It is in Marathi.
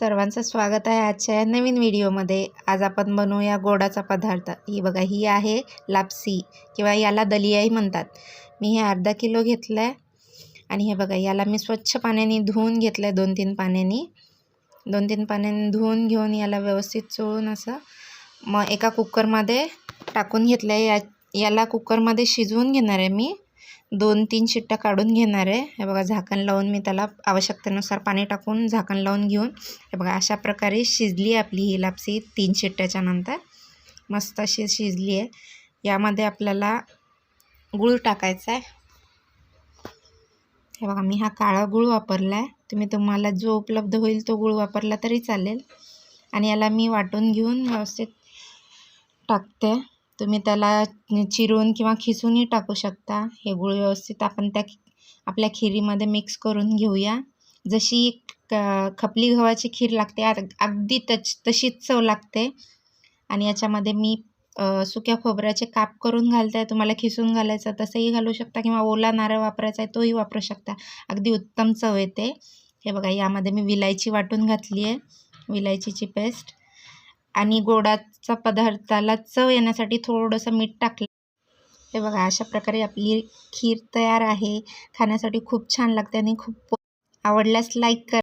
सर्वांचं स्वागत आहे आजच्या या नवीन व्हिडिओमध्ये. आज आपण बनवूया गोडाचा पदार्थ. ही बघा ही आहे लापसी किंवा याला दलियाही म्हणतात. मी हे अर्धा किलो घेतलं आहे आणि हे बघा याला मी स्वच्छ पाण्याने धुवून घेतलं आहे दोन तीन पाण्याने. दोन तीन पाण्याने धुवून घेऊन याला व्यवस्थित चोळून असं मग एका कुकरमध्ये टाकून घेतलं आहे या याला कुकरमध्ये शिजवून घेणार आहे मी. दोन तीन शिट्ट्या काढून घेणार आहे. हे बघा झाकण लावून मी त्याला आवश्यकतेनुसार पाणी टाकून झाकण लावून घेऊन हे बघा अशा प्रकारे शिजली आपली ही लापसी तीन शिट्ट्याच्या नंतर. मस्त अशी शिजली आहे. यामध्ये आपल्याला गूळ टाकायचा आहे. हे बघा मी हा काळा गूळ वापरला आहे. तुम्ही तुम्हाला जो उपलब्ध होईल तो गूळ वापरला तरी चालेल. आणि याला मी वाटून घेऊन व्यवस्थित टाकते. तुम्ही त्याला चिरून किंवा खिसूनही टाकू शकता. हे गुळ व्यवस्थित आपण त्या आपल्या खिरीमध्ये मिक्स करून घेऊया. जशी क खपली गव्हाची खीर लागते अगदी तच तशीच चव लागते. आणि याच्यामध्ये मी सुक्या खोबऱ्याचे काप करून घालते. आहे तुम्हाला खिसून घालायचं तसंही घालू शकता किंवा ओला नारळ वापरायचा आहे तोही वापरू शकता. अगदी उत्तम चव येते. हे बघा यामध्ये मी विलायची वाटून घातली आहे. विलायचीची पेस्ट आणि गोडाचा पदार्थाला चव येण्यासाठी थोडंसं मीठ टाकलं. हे बघा अशा प्रकारे आपली खीर तयार आहे. खाण्यासाठी खूप छान लागते आणि खूप आवडल्यास लाईक करा.